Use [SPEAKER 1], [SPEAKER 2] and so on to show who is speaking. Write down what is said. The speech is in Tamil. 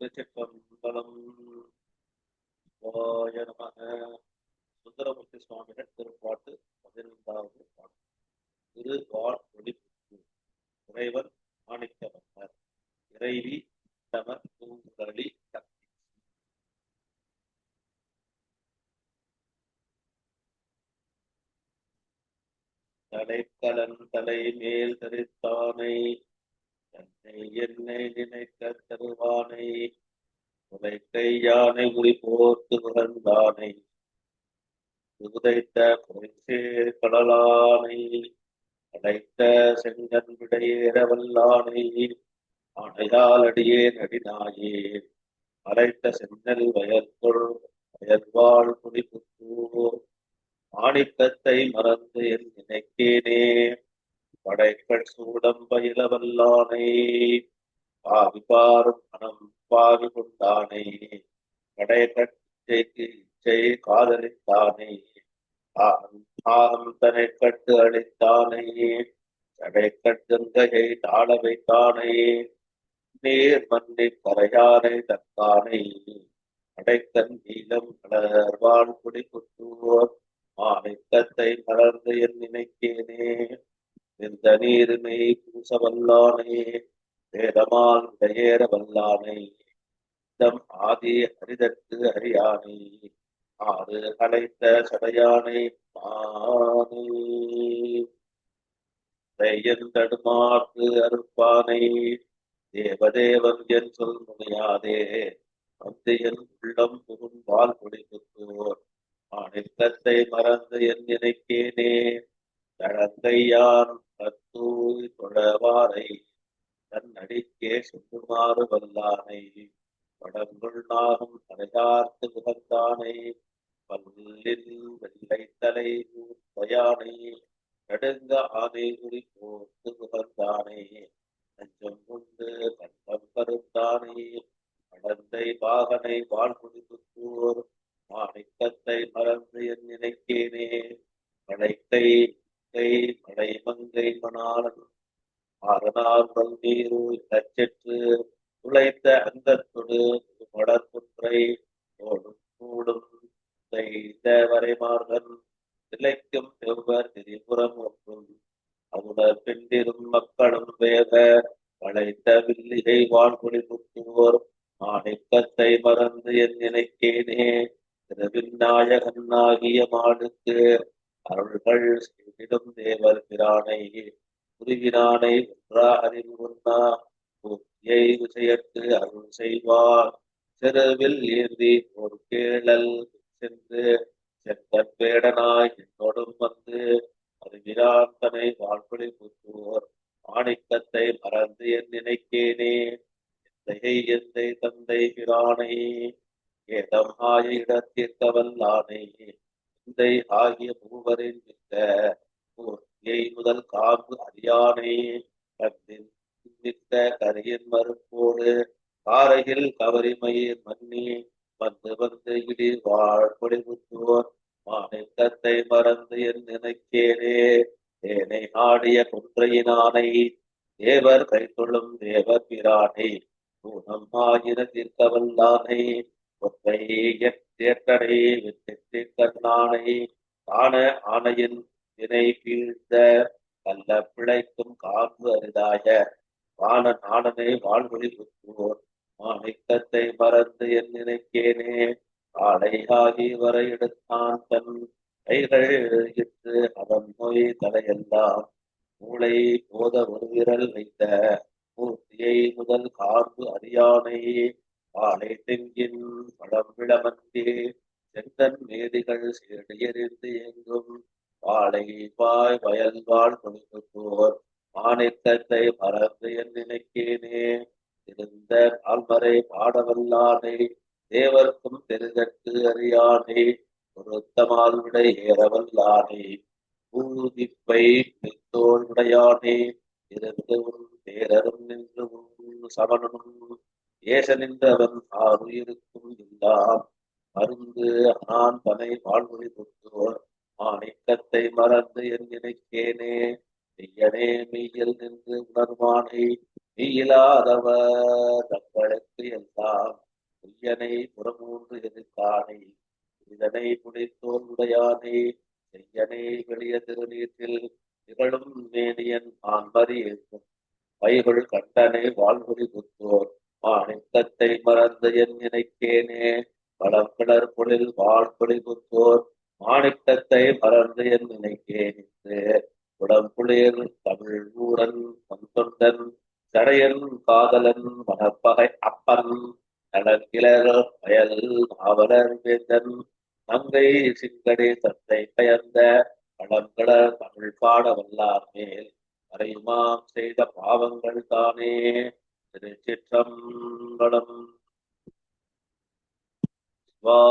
[SPEAKER 1] திருச்சிற்றம்பலம் நமக சுந்தரமூர்த்தி சுவாமிகள் திருப்பாட்டு பதினைந்தாவது பாட்டு திருவாள் ஒளிப்புக்கு இறைவன் மாணிக்கவர்மர் இறைவி தமர் பூங்குழலி சக்தி தலைக்கலன் தலை மேல் தரித்தானை தன்னை என்னை நினைக்க தருவ உதைக்கை யானை முடி போர்த்து புகழ்ந்தானை உதைத்த குறைசே கடலானை. அடைத்த செங்கன் விடையேறவல்லானை. அடையால் அடியே நடினாயே. அழைத்த சென்னல் வயற்கொள் வயற்வாழ் குடிபுத்தூர் மாணிக்கத்தை மறந்து என் நினைக்கேனே. படைகள் சூடம் பயிலவல்லானை பாவி பாரும் மனம் பாவி கொண்டானை படைக்கட்டைக்கு இச்சையை காதலித்தானே? ஆகம் ஆகம் தனை கட்டு அளித்தானே சடைக்கட்டுங்கையை தாழ வைத்தானே? நீர் மண்ணை கரையானை தக்கானை அடைத்தன் நீளம் மலர்வான் குடி குத்துவோர் மாணிக்கத்தை மலர்ந்து என் நினைக்கேனே? இந்த நீருமை பூச வல்லானே வேதமால் விடையேற வல்லானை? சித்தம் ஆதி அரிதற்கு ஹரியானை ஆறு அழைத்த சடையானை மானே. தடுமாற்று அறுப்பானை. தேவதேவன் என் சொல் முனையாதே வந்தையன் உள்ளம் புகும் பால் குடிக்குத்தோர் மாணிக்கத்தை மறந்து என் நினைக்கேனே தழந்தையான் கத்தூய் தொடவாரை தன்னடிக்கே சொல்லுமாறு வல்லானை. படங்குள்ளாகும் தலையார்த்து புகழ்ந்தானை பல்லில் வெள்ளை தலை நடுங்க ஆனை குறி போர்த்து புகழ்ந்தானை நஞ்சம் உண்டு கண்டம் கருத்தானை அடந்தை வாகனை வாழ்முடி புத்தூர். மாணிக்கத்தை மறந்து என் நினைக்கேனே. மழைக்கை கை மழை மங்கை மணாளன் ஆதனார் நீரு தச்செற்று உழைத்த அந்தத்தொடு மடற்குன்றை ஓடும் கூடும் வரைமார்கள் நிலைக்கும் திளைக்கும் செவ்வர் திரிபுரம் ஒன்றும். அவுணர் பெண்டிரும் மக்களும் வேக வளைத்த வில்லிகை வாழ்குடி புத்துவோர் மாணிக்கத்தை மறந்து என் நினைக்கேனே. திருவிநாயகன் ஆகிய மானுக்கு அருள்கள் செய்திடும் தேவர் பிரானை. புரிவினானை ஒன்றா அறிவு ஒன்னா புத்தியை விஷயத்து அருள் செய்வார். செருவில் ஏந்தி ஒரு கேளல் சென்று செந்தன் வேடனாய் என்னோடும் வந்து அறிவிராந்தனை வாழ்வழி புத்துவோர் மாணிக்கத்தை மறந்து என் நினைக்கேனே எந்தையை எந்தை தந்தை பிரானை ஏதம் ஆய இடத்திற்கவல்லானை எந்தை ஆகிய மூவரின் மிக்க முதல் காம்பு அறியானே. கண்ணின் மிக்க கரையின் மறுப்போடு காரையில் கவரிமயிர் மன்னி வந்து வந்து இடி வாழ்பொடி புத்துவோர் மாணிக்கத்தை மறந்து என் நினைக்கேனே தேனை ஆடிய குன்றையினானை. தேவர் கைத்தொள்ளும் தேவ பிரானை ஊனம் ஆயிர தீர்க்கவல்லானை ஒற்றை ஏற்றடை வித்திட்டு கண்ணானை காண ஆணையின் தினை கீழ்ந்த கல்ல பிழைக்கும் காப்பு அரிதாய. வாழன் நாடனை வாழ்வழி புத்துவோர் மாணிக்கத்தை மறந்து என் நினைக்கேனே. காலை வர எடுத்தான் தன் கைகள் இட்டு அவன் நோய் தலையெல்லாம் மூளை போத ஒரு விரல் வைத்த மூர்த்தியை முதல் காம்பு அறியானை காலை தெங்கின் பழம் விளமந்தே செந்தன் மேதிகள் சீரடியறிந்து எங்கும் வாழை வாய் வயல் வாழ் கொடுப்போர் மாணிக்கத்தை மறந்து என் நினைக்கேனே. இருந்த ஆல்மறை பாடவல்லானே தேவர்க்கும் தெரிதற்கு அறியானே. பொருத்தமால் விடை ஏறவல்லானை. பூதிப்பை மித்தோல் உடையானே இருந்து உன் பேரரும் நின்று உன் சமணனும் ஏச நின்றவன் ஆறுயிருக்கும் எல்லாம். மருந்து நான் தனை வாழ்மொழி புத்தோர் மாணிக்கத்தை மறந்து என் நினைக்கேனே. மெய்யில் நின்று உணர்வானை நீயிலாதவர். தங்களுக்கு எல்லாம் பொய்யனை புறமூன்று எதிர்த்தானை இதனை புடைத்தோல் உடையானே செய்யனை வெளிய திருநீற்றில் நிகழும் மேனியன் ஆண்மதி இருக்கும் வைகுள் கண்டனை வாழ்வொழி குத்தோர் மாணிக்கத்தை மறந்து என் நினைக்கேனே வளம் கிளர் பொழில் வாழ்வொழி குத்தோர் மாணிக்கத்தை மறந்து என் நினைக்கேன் என்று உடம்புளிர் தமிழ் ஊரன் தொண்டன் சடையன் காதலன் மணப்பகை அப்பன் நடக்கிலர் வயல் மாவலர் வேந்தன் நங்கை சிங்கடை தத்தை பெயர்ந்த பழங்களர் தமிழ் பாட வல்லார் மேல் மறையுமாம் செய்த பாவங்கள் தானே திருச்சிற்றம்பலம்.